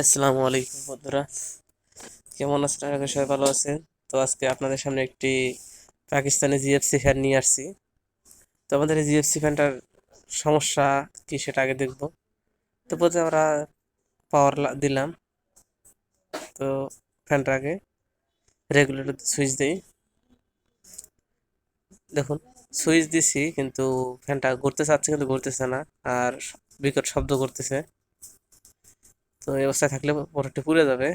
আসসালামু আলাইকুম বন্ধুরা। কেমন আছেন? আগে সবাই ভালো আছেন। তো আজকে আপনাদের সামনে একটি পাকিস্তানি জিএফসি ফ্যান নিয়ে আসছি। তো আমাদের এই জিএফসি ফ্যানটার সমস্যা কি সেটা আগে দেখব। তো প্রথমে আমরা পাওয়ার দিলাম। তো ফ্যানটা আগে রেগুলেটর সুইচ দিই। দেখুন সুইচ দিছি কিন্তু ফ্যানটা ঘুরতে চাচ্ছে কিন্তু ঘুরতেছে না। আর বিকট শব্দ করতেছে। তো এই অবস্থায় থাকলে মোটরটি পুড়ে যাবে।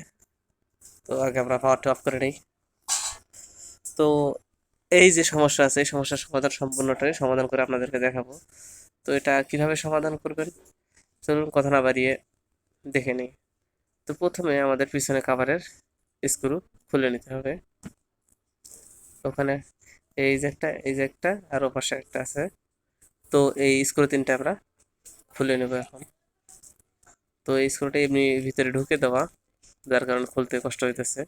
তো আগে আমরা পাওয়ারটা অফ করে নিই। তো এই যে সমস্যা আছে, এই সমস্যার সমাধান সম্পূর্ণটাই সমাধান করে আপনাদেরকে দেখাবো। তো এটা কীভাবে সমাধান করবেন? চলুন কথা না বাড়িয়ে দেখে নিই। তো প্রথমে আমাদের পিছনে কাভারের স্ক্রু খুলে নিতে হবে। ওখানে এই যে একটা, এই যে একটা, আর ওপাশে একটা আছে। তো এই স্ক্রু তিনটা আমরা খুলে নেব এখন। তো এই স্ক্রুটা এমনি ভিতরে ঢুকে দেওয়া, যার কারণে খুলতে কষ্ট হইতেছে।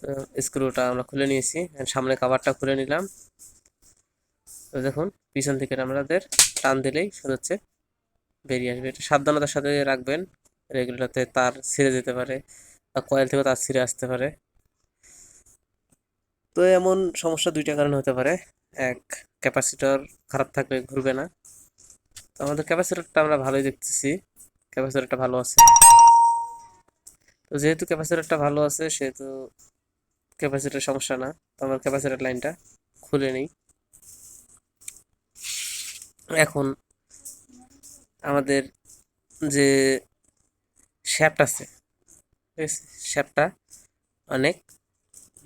তো স্ক্রুটা আমরা খুলে নিয়েছি সামনে কাভারটা খুলে নিলাম। তো দেখুন, পিছন থেকে আমাদের টান দিলেই হচ্ছে বেরিয়ে আসবে। এটা সাবধানতার সাথে রাখবেন রেগুলারতে তার ছিঁড়ে যেতে পারে বা কয়েল থেকে তার ছিঁড়ে আসতে পারে। তো এমন সমস্যা দুইটা কারণে হতে পারে। এক, ক্যাপাসিটর খারাপ থাকলে ঘুরবে না। তো আমাদের ক্যাপাসিটরটা আমরা ভালোই দেখতেছি। ক্যাপাসিটরটা ভালো আছে। তো যেহেতু ক্যাপাসিটরটা ভালো আছে, সেহেতু ক্যাপাসিটার সমস্যা না। তো আমার ক্যাপাসিটর লাইনটা খুলে নেই। এখন আমাদের যে শ্যাপট আছে, ঠিক আছে? শ্যাপটা অনেক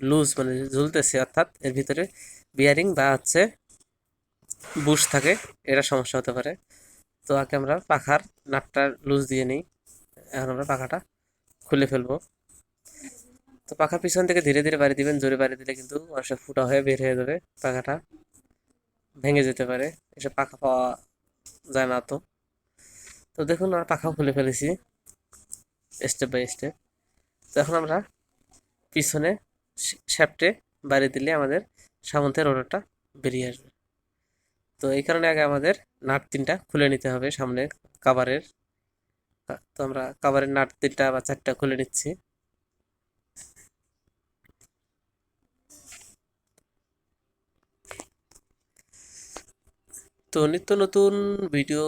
লুজ মানে ঝুলতেছে, অর্থাৎ এর ভিতরে বিয়ারিং বা হচ্ছে বুশ থাকে, এটা সমস্যা হতে পারে। তো আগে আমরা পাখার নাটটা লুজ দিয়ে নিই। এখন আমরা পাখাটা খুলে ফেলব। তো পাখার পিছন থেকে ধীরে ধীরে বাড়ি দিবেন, জোরে বাড়ি দিলে কিন্তু অনেক ফুটা হয়ে বের হয়ে যাবে। পাখাটা ভেঙে যেতে পারে এসব পাখা পাওয়া যায় না তো। তো দেখুন, আমরা পাখাও খুলে ফেলেছি স্টেপ বাই স্টেপ তো এখন আমরা পিছনে শ্যাপটে বাড়ি দিলে আমাদের সামন্তের রোডারটা বেরিয়ে আসবে। তো এই কারণে আগে আমাদের নাট তিনটা খুলে নিতে হবে সামনে কাভারের তো আমরা কাভারের নাট তিনটা বা চারটা খুলে নিচ্ছি। তো নিত্য নতুন ভিডিও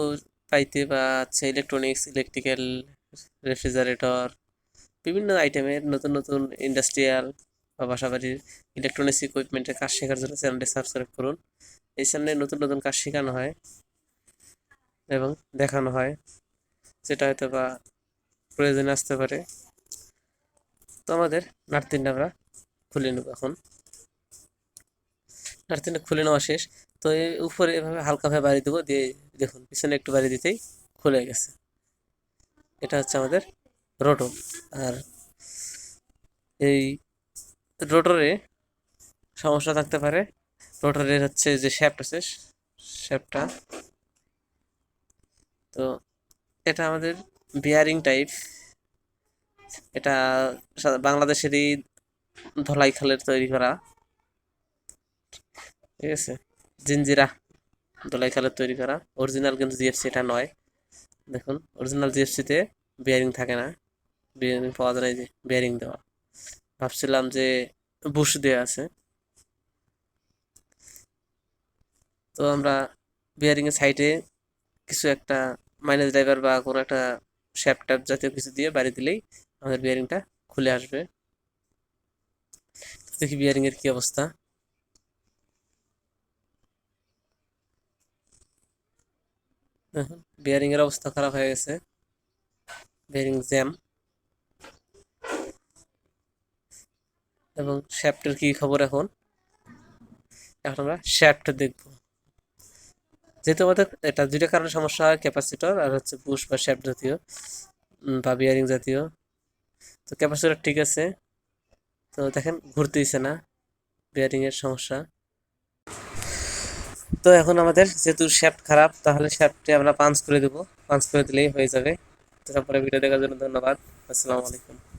পাইতে বা হচ্ছে ইলেকট্রনিক্স ইলেকট্রিক্যাল রেফ্রিজারেটর বিভিন্ন আইটেমের নতুন নতুন ইন্ডাস্ট্রিয়াল বা বাসাবাড়ির ইলেকট্রনিক্স ইকুইপমেন্টের কাজ শেখার জন্য চ্যানেলটি সাবস্ক্রাইব করুন। এই চ্যানেলে নতুন নতুন কাজ শেখানো হয় এবং দেখানো হয়, যেটা হয়তো বা প্রয়োজনে আসতে পারে। তো আমাদের নার্তিনটা আমরা খুলে নেব এখন। নার্তিনটা খুলে নেওয়া শেষ। তো এই উপরে এভাবে হালকাভাবে বাড়ি দেবো, দিয়ে দেখুন, পিছনে একটু বাড়ি দিতেই খুলে গেছে। এটা হচ্ছে আমাদের রোটর আর এই রোটরে সমস্যা থাকতে পারে। রোটরের হচ্ছে যে শ্যাফট আছে শ্যাফটটা তো এটা আমাদের বিয়ারিং টাইপ এটা বাংলাদেশেরই ধলাই খালের তৈরি করা। ঠিক আছে? জিঞ্জিরা ধলাই খালের তৈরি করা। অরিজিনাল কিন্তু জিএফসি এটা নয়। দেখুন অরিজিনাল জিএফসিতে বিয়ারিং থাকে না। বিয়ারিং পাওয়া যায় যে বিয়ারিং দেওয়া। ভাবছিলাম যে বুশ দেওয়া আছে। তো আমরা বিয়ারিংয়ের সাইডে কিছু একটা মাইনাস ড্রাইভার বা কোনো একটা শ্যাপ ট্যাপ জাতীয় কিছু দিয়ে বাড়ি দিলেই আমাদের বিয়ারিংটা খুলে আসবে। দেখি বিয়ারিংয়ের কি অবস্থা। দেখুন বিয়ারিংয়ের অবস্থা খারাপ হয়ে গেছে। বিয়ারিং জ্যাম এবং শ্যাফটের কি খবর এখন? এখন আমরা শ্যাফট দেখব। যেহেতু আমাদের এটা দুইটা কারণে সমস্যা হয় ক্যাপাসিটর আর হচ্ছে পুশ বা শ্যাফট জাতীয় বা বিয়ারিং জাতীয়। তো ক্যাপাসিটর ঠিক আছে। তো দেখেন ঘুরতেইছে না বিয়ারিংয়ের সমস্যা। তো এখন আমাদের যেহেতু শ্যাফট খারাপ, তাহলে শ্যাফটে আমরা পাঞ্চ করে দেবো। পাঞ্চ করে দিলেই হয়ে যাবে। তারপরে ভিডিও দেখার জন্য ধন্যবাদ। আসসালামু আলাইকুম।